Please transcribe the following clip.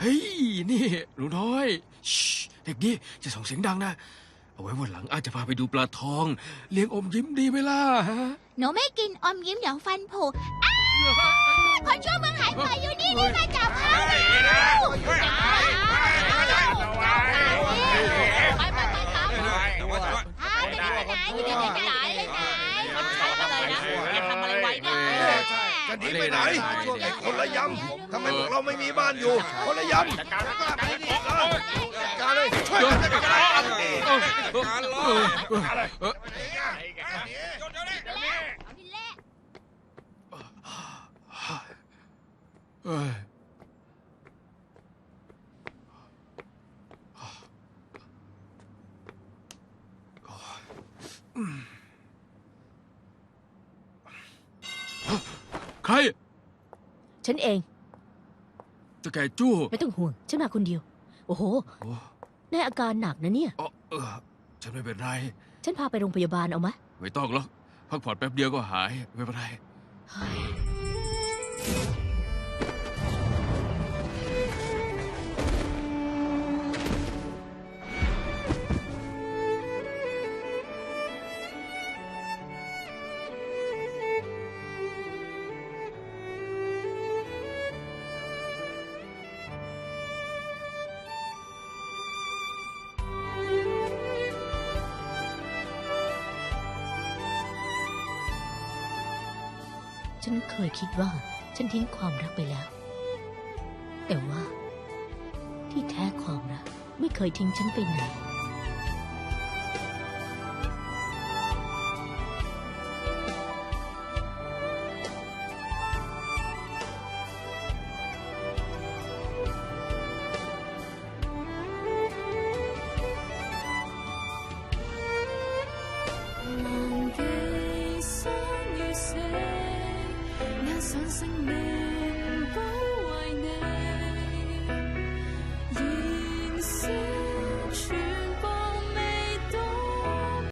เฮ้ย นี่หนูน้อยชิเด็กนี่จะส่งเสียงดังนะ เอาไว้วันหลังอาจจะพาไปดูปลาทอง เลี้ยงอมยิ้มดีไหมล่ะฮะหนูไม่กินอมยิ้มเดี๋ยวฟันผุอ้าวคนชั่วเมืองหายไปอยู่นี่นี่มาจับเขาแล้วไปไปไปตามอ้าวจะไปไหนจะไปไหนไปไหนมันใช้อะไรนะแกทำอะไรไว้เนี่ยจะหนีไปไหน ช่วงทำไมพวกเราไม่มีบ้านอยู่คนละยำจัดการกล้าไปนี่เออจัดการเลยช่วยกันจัดการนี่จัดการเลยจัดการเลยเอ้ยใคร ฉันเองเจะแก่จู้ไม่ต้องห่วง ฉันมาคนเดียว โอ้โหโอ้นายอาการหนักนะเนี่ย เออเออฉันไม่เป็นไร ฉันพาไปโรงพยาบาลเอาไหมไม่ต้องหรอกพักผ่อนแป๊บเดียวก็หาย ไม่เป็นไร เฮ้ย ฉันเคยคิดว่าฉันทิ้งความรักไปแล้ว แต่ว่า ที่แท้ความรักไม่เคยทิ้งฉันไปไหน忘 记生与死，押上性命。